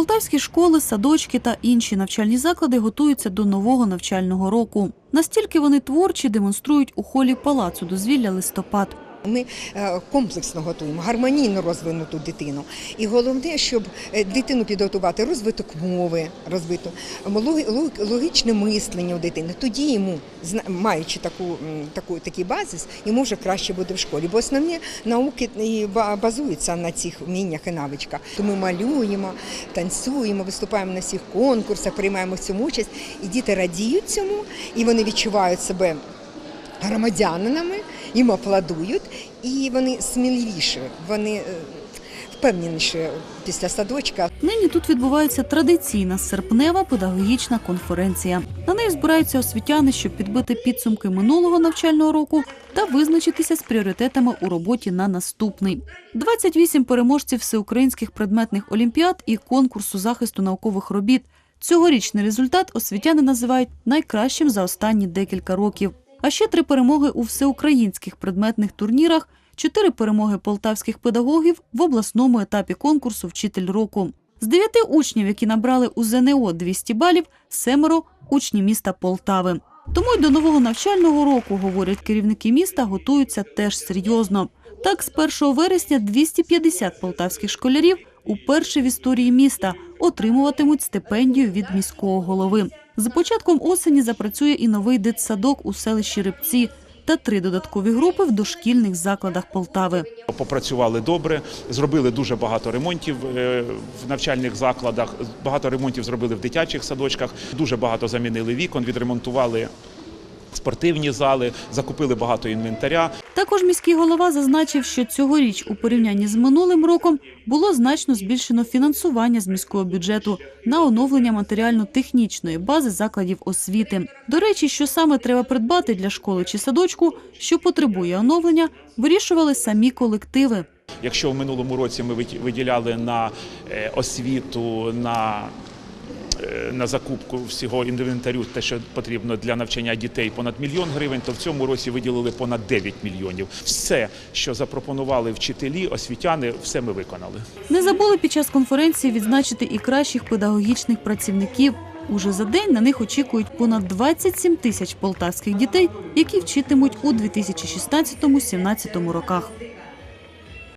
Полтавські школи, садочки та інші навчальні заклади готуються до нового навчального року. Настільки вони творчі демонструють у холі палацу дозвілля листопад. Ми е, комплексно готуємо, гармонійно розвинуту дитину. І головне, щоб е, дитину підготувати розвиток мови, розвиток логічне мислення у дитини. Тоді йому, маючи таку, таку, такий базис, йому вже краще буде в школі. Бо основні науки базуються на цих вміннях і навичках. То ми малюємо, танцюємо, виступаємо на всіх конкурсах, приймаємо в цьому участь. І діти радіють цьому, і вони відчувають себе громадянинами, їм аплодують, і вони сміливіші, вони е, впевненіші після садочка. Нині тут відбувається традиційна серпнева педагогічна конференція. На неї збираються освітяни, щоб підбити підсумки минулого навчального року та визначитися з пріоритетами у роботі на наступний. 28 переможців всеукраїнських предметних олімпіад і конкурсу захисту наукових робіт. Цьогорічний результат освітяни називають найкращим за останні декілька років. А ще три перемоги у всеукраїнських предметних турнірах, чотири перемоги полтавських педагогів в обласному етапі конкурсу Вчитель року. З дев'яти учнів, які набрали у ЗНО 200 балів, семеро учні міста Полтави. Тому й до нового навчального року, говорять керівники міста, готуються теж серйозно. Так, з 1 вересня 250 полтавських школярів уперше в історії міста отримуватимуть стипендію від міського голови. З початком осені запрацює і новий дитсадок у селищі Рибці та три додаткові групи в дошкільних закладах Полтави. Попрацювали добре, зробили дуже багато ремонтів е, в навчальних закладах. Багато ремонтів зробили в дитячих садочках. Дуже багато замінили вікон, відремонтували спортивні зали, закупили багато інвентаря. Також міський голова зазначив, що цьогоріч у порівнянні з минулим роком було значно збільшено фінансування з міського бюджету на оновлення матеріально-технічної бази закладів освіти. До речі, що саме треба придбати для школи чи садочку, що потребує оновлення, вирішували самі колективи. Якщо в минулому році ми виділяли на е, освіту, на на закупку всього інвентарю, те, що потрібно для навчання дітей, понад мільйон гривень, то в цьому році виділили понад 9 мільйонів. Все, що запропонували вчителі, освітяни, все ми виконали. Не забули під час конференції відзначити і кращих педагогічних працівників. Уже за день на них очікують понад 27 тисяч полтавських дітей, які вчитимуть у 2016-2017 роках.